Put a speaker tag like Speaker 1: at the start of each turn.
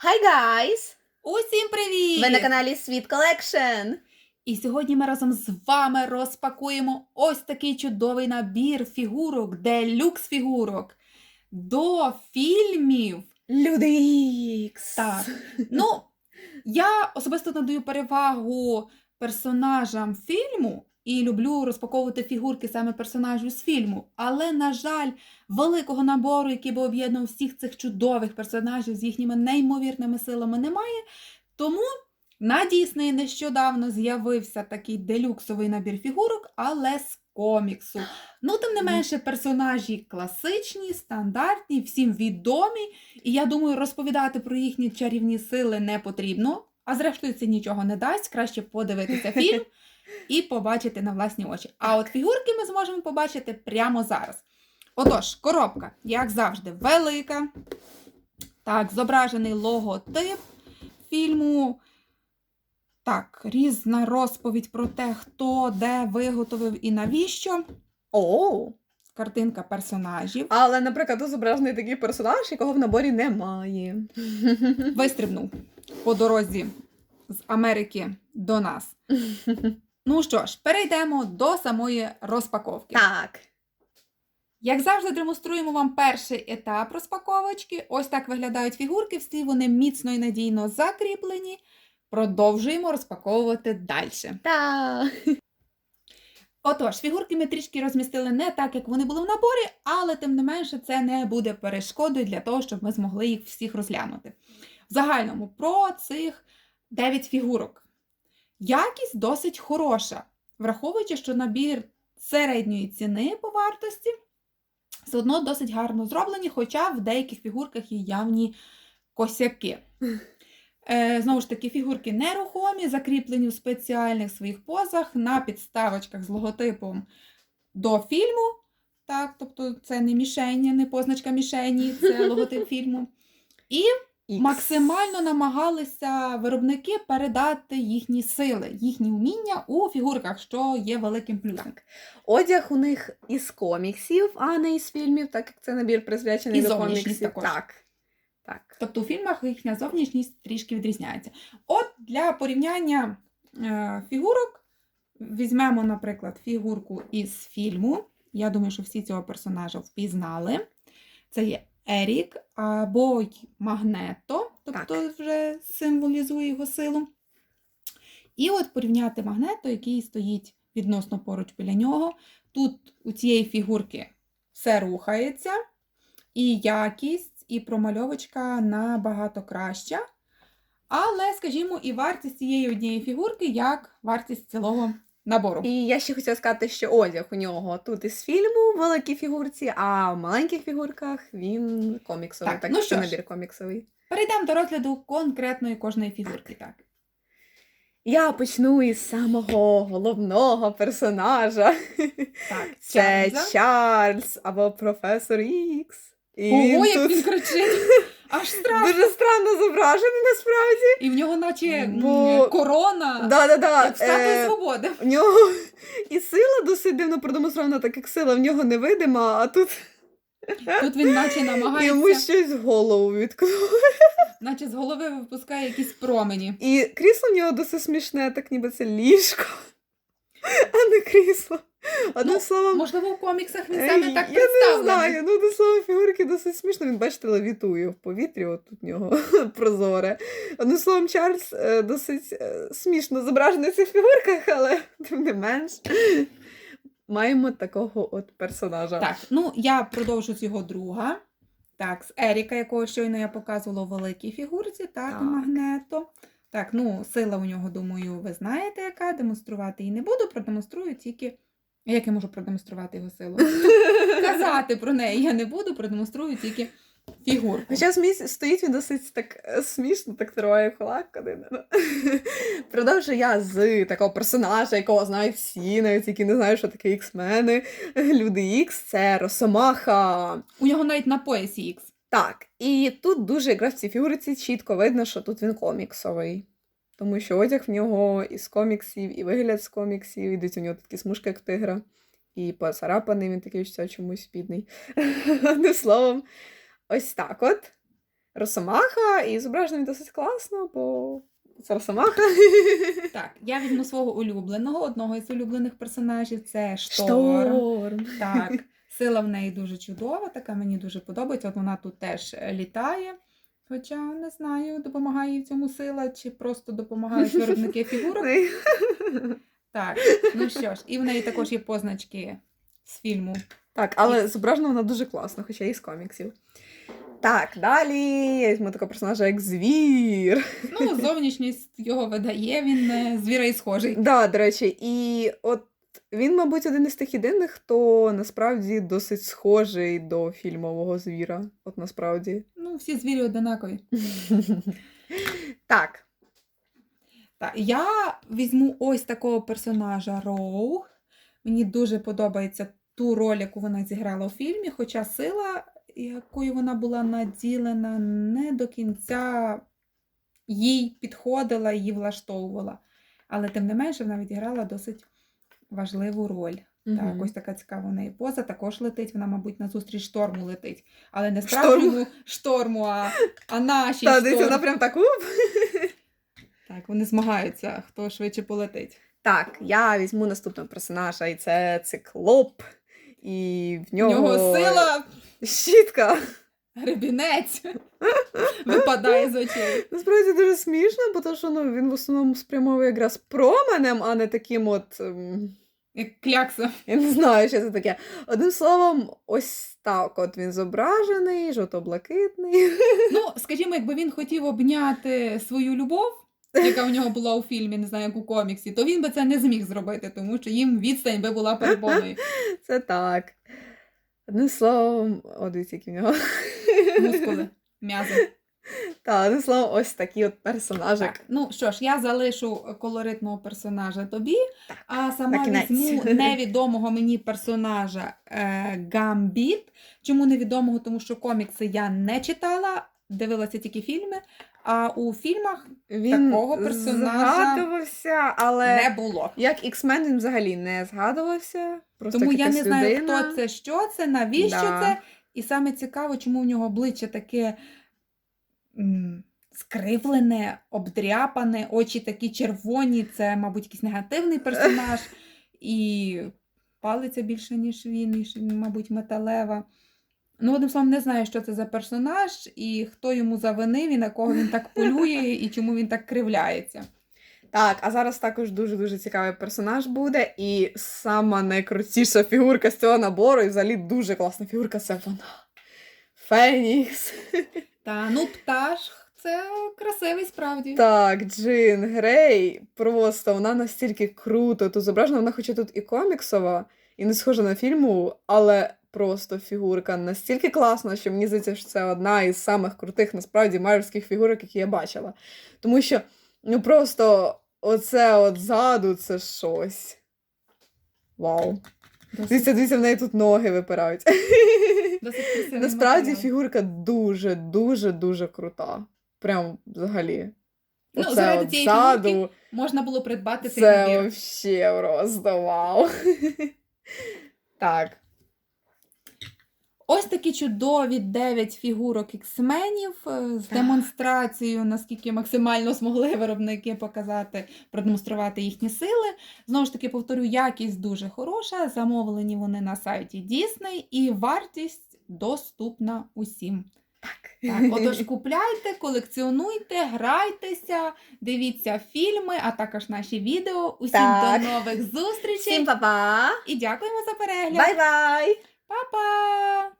Speaker 1: Hi guys!
Speaker 2: Усім привіт!
Speaker 1: Ви на каналі Світ Колекшн.
Speaker 2: І сьогодні ми разом з вами розпакуємо ось такий чудовий набір фігурок, делюкс фігурок до фільмів.
Speaker 1: Люди Ікс.
Speaker 2: Так. Ну, я особисто надаю перевагу персонажам фільму і люблю розпаковувати фігурки саме персонажів з фільму. Але, на жаль, великого набору, який би об'єднував всіх цих чудових персонажів з їхніми неймовірними силами, немає. Тому на Діснеї нещодавно з'явився такий делюксовий набір фігурок, але з коміксу. Ну, тим не менше, персонажі класичні, стандартні, всім відомі. І я думаю, розповідати про їхні чарівні сили не потрібно. А зрештою, це нічого не дасть. Краще подивитися фільм і побачити на власні очі. А от фігурки ми зможемо побачити прямо зараз. Отож, коробка, як завжди, велика. Так, зображений логотип фільму. Так, різна розповідь про те, хто де виготовив і навіщо.
Speaker 1: О,
Speaker 2: Картинка персонажів.
Speaker 1: але, наприклад, тут зображений такий персонаж, якого в наборі немає.
Speaker 2: Вистрибнув по дорозі з Америки до нас. Ну що ж, перейдемо до самої розпаковки.
Speaker 1: Так.
Speaker 2: Як завжди, демонструємо вам перший етап розпаковочки. Ось так виглядають фігурки, всі вони міцно і надійно закріплені. Продовжуємо розпаковувати далі.
Speaker 1: Так.
Speaker 2: Отож, фігурки ми трішки розмістили не так, як вони були в наборі, але тим не менше це не буде перешкодою для того, щоб ми змогли їх всіх розглянути. В загальному про цих 9 фігурок. Якість досить хороша, враховуючи, що набір середньої ціни по вартості все одно досить гарно зроблені, хоча в деяких фігурках є явні косяки. Е, Знову ж таки, фігурки нерухомі, закріплені в спеціальних своїх позах на підставочках з логотипом до фільму. Так, тобто це не мішені, не позначка мішені, це логотип фільму. І
Speaker 1: Ікс.
Speaker 2: максимально намагалися виробники передати їхні сили, їхні вміння у фігурках, що є великим плюсом.
Speaker 1: Одяг у них із коміксів, а не із фільмів, так як це набір присвячений
Speaker 2: І
Speaker 1: до коміксів.
Speaker 2: також.
Speaker 1: Так. Так.
Speaker 2: Тобто у фільмах їхня зовнішність трішки відрізняється. От для порівняння е, фігурок візьмемо, наприклад, фігурку із фільму. Я думаю, що всі цього персонажа впізнали. Це є Ерік або Магнето, тобто вже символізує його силу. І от порівняти Магнето, який стоїть відносно поруч біля нього. Тут у цієї фігурки все рухається, і якість, і промальовочка набагато краща. Але, скажімо, і вартість цієї однієї фігурки як вартість цілого набору.
Speaker 1: І я ще хотіла сказати, що одяг у нього тут із фільму в великій фігурці, а в маленьких фігурках він коміксовий.
Speaker 2: Так,
Speaker 1: Так,
Speaker 2: ну що ж.
Speaker 1: набір коміксовий.
Speaker 2: Перейдемо до розгляду конкретної кожної фігурки. Так.
Speaker 1: Я почну із самого головного персонажа.
Speaker 2: Так,
Speaker 1: Це
Speaker 2: Чарльза.
Speaker 1: Чарльз або професор Ікс.
Speaker 2: Ого, як він кричить! Аж страшно!
Speaker 1: дуже странно зображений насправді.
Speaker 2: І в нього наче
Speaker 1: Бо-
Speaker 2: корона,
Speaker 1: Да-да-да.
Speaker 2: як статуя
Speaker 1: е,
Speaker 2: свободи.
Speaker 1: В нього і сила досить дивно продемонстрована, так як сила в нього невидима, а тут
Speaker 2: Тут він наче намагається.
Speaker 1: йому щось голову відкнуло.
Speaker 2: наче з голови випускає якісь промені.
Speaker 1: І крісло в нього досить смішне, так ніби це ліжко, а не крісло. Одним
Speaker 2: Ну,
Speaker 1: словом,
Speaker 2: Можливо, в коміксах він саме так
Speaker 1: я не знаю. Ну, до слова, фігурки досить смішно. Він, бачите, левітує в повітрі, от тут нього прозоре. Одним словом, Чарльз е, досить е, смішно зображений в цих фігурках, але тим не менш. Маємо такого от персонажа.
Speaker 2: Так, ну я продовжу з його друга. Так, з Еріка, якого щойно я показувала у великій фігурці, так,
Speaker 1: Так.
Speaker 2: магнето. Так, ну, сила у нього, думаю, ви знаєте, яка. Демонструвати її не буду, продемонструю тільки. Як я можу продемонструвати його силу? Казати про неї я не буду, продемонструю тільки фігурку.
Speaker 1: Хоча сміс- стоїть він досить так е, смішно, так триває кулак один. ну. Продовжу я з такого персонажа, якого знають всі, навіть які не знають, що таке ікс-мени. Люди Ікс це Росомаха.
Speaker 2: У нього навіть на поясі Ікс.
Speaker 1: Так, і тут дуже якраз в цій фігурці чітко видно, що тут він коміксовий. Тому що одяг в нього із коміксів, і вигляд з коміксів, і десь у нього такі смужки, як тигра. І поцарапаний він такий, що чомусь бідний. Одним словом, ось так от. Росомаха, і зображений досить класно, бо це Росомаха.
Speaker 2: Так, я візьму свого улюбленого, одного із улюблених персонажів це Шторм.
Speaker 1: Шторм.
Speaker 2: Так, сила в неї дуже чудова, така мені дуже подобається. От вона тут теж е, літає. Хоча не знаю, допомагає їй в цьому сила, чи просто допомагають виробники фігурок. Так, ну що ж, і в неї також є позначки з фільму.
Speaker 1: Так, але зображена вона дуже класно, хоча і з коміксів. Так, далі візьму такого персонажа, як звір.
Speaker 2: Ну, зовнішність його видає, він е, звіра і схожий.
Speaker 1: Да, до речі, і от він, мабуть, один із тих єдиних, хто насправді досить схожий до фільмового звіра. От насправді.
Speaker 2: Ну, всі звірі одинакові.
Speaker 1: Так.
Speaker 2: Так, я візьму ось такого персонажа Роу. Мені дуже подобається ту роль, яку вона зіграла у фільмі, хоча сила, якою вона була наділена, не до кінця їй підходила, її влаштовувала. Але тим не менше вона відіграла досить важливу роль. Так,
Speaker 1: Мгм.
Speaker 2: ось така цікава в неї поза. Також летить, вона, мабуть, назустріч шторму летить. Але не справжньому шторму, а, а нашій
Speaker 1: Та,
Speaker 2: шторму.
Speaker 1: вона прям так уп.
Speaker 2: Так, вони змагаються, хто швидше полетить.
Speaker 1: Так, я візьму наступного персонажа, і це циклоп. І в
Speaker 2: В
Speaker 1: нього,
Speaker 2: нього сила,
Speaker 1: щітка.
Speaker 2: Гребінець випадає з очей.
Speaker 1: Насправді дуже смішно, бо то, що ну, він в основному спрямовує якраз променем, а не таким от. ем,
Speaker 2: Як клякса.
Speaker 1: Я не знаю, що це таке. Одним словом, ось так от він зображений, жовто-блакитний.
Speaker 2: Ну, скажімо, якби він хотів обняти свою любов, яка у нього була у фільмі, не знаю, як у коміксі, то він би це не зміг зробити, тому що їм відстань би була перепоною.
Speaker 1: Це так. Одним словом, о, дивіться, які в нього.
Speaker 2: Мускули, м'язи.
Speaker 1: Так, одним словом, ось такий от персонажик.
Speaker 2: Так, ну що ж, я залишу колоритного персонажа тобі, а сама візьму невідомого мені персонажа е, Гамбіт. Чому невідомого? Тому що комікси я не читала, дивилася тільки фільми. А у фільмах
Speaker 1: Він
Speaker 2: Такого персонажа
Speaker 1: згадувався, але
Speaker 2: не було.
Speaker 1: як X-Men він взагалі не згадувався. Просто
Speaker 2: Тому я не знаю,
Speaker 1: людина.
Speaker 2: хто це, що це, навіщо
Speaker 1: Да.
Speaker 2: це. І саме цікаво, чому в нього обличчя таке скривлене, обдряпане, очі такі червоні. Це, мабуть, якийсь негативний персонаж. І палиця більше, ніж він, ніж, мабуть, металева. Ну, одним словом, не знаю, що це за персонаж, і хто йому завинив, і на кого він так полює, і чому він так кривляється.
Speaker 1: Так, а зараз також дуже-дуже цікавий персонаж буде. І сама найкрутіша фігурка з цього набору, і взагалі дуже класна фігурка це вона. Фенікс.
Speaker 2: Та ну пташ, це красивий справді.
Speaker 1: Так, Джин Грей. Просто вона настільки круто. Тут зображена, вона хоча тут і коміксова, і не схожа на фільму, але просто фігурка настільки класна, що мені здається, що це одна із самих крутих насправді марвельських фігурок, які я бачила. Тому що, ну просто оце от ззаду це щось. Вау. Дивіться, дивіться, в неї тут ноги випирають.
Speaker 2: досить
Speaker 1: Насправді фігурка дуже, дуже, дуже крута. Прям взагалі.
Speaker 2: Ну,
Speaker 1: Оце
Speaker 2: заради
Speaker 1: от
Speaker 2: цієї
Speaker 1: ззаду.
Speaker 2: фігурки можна було придбати цей
Speaker 1: Це
Speaker 2: набір.
Speaker 1: вообще просто вау. Так.
Speaker 2: Ось такі чудові 9 фігурок іксменів е, з демонстрацією, наскільки максимально змогли виробники показати, продемонструвати їхні сили. Знову ж таки, повторю, якість дуже хороша. Замовлені вони на сайті Disney і вартість доступна усім.
Speaker 1: Так.
Speaker 2: Так, отож купляйте, колекціонуйте, грайтеся, дивіться фільми, а також наші відео. Усім
Speaker 1: Так.
Speaker 2: до нових зустрічей
Speaker 1: Всім па-па!
Speaker 2: і дякуємо за перегляд.
Speaker 1: Бай-бай!
Speaker 2: Па-па!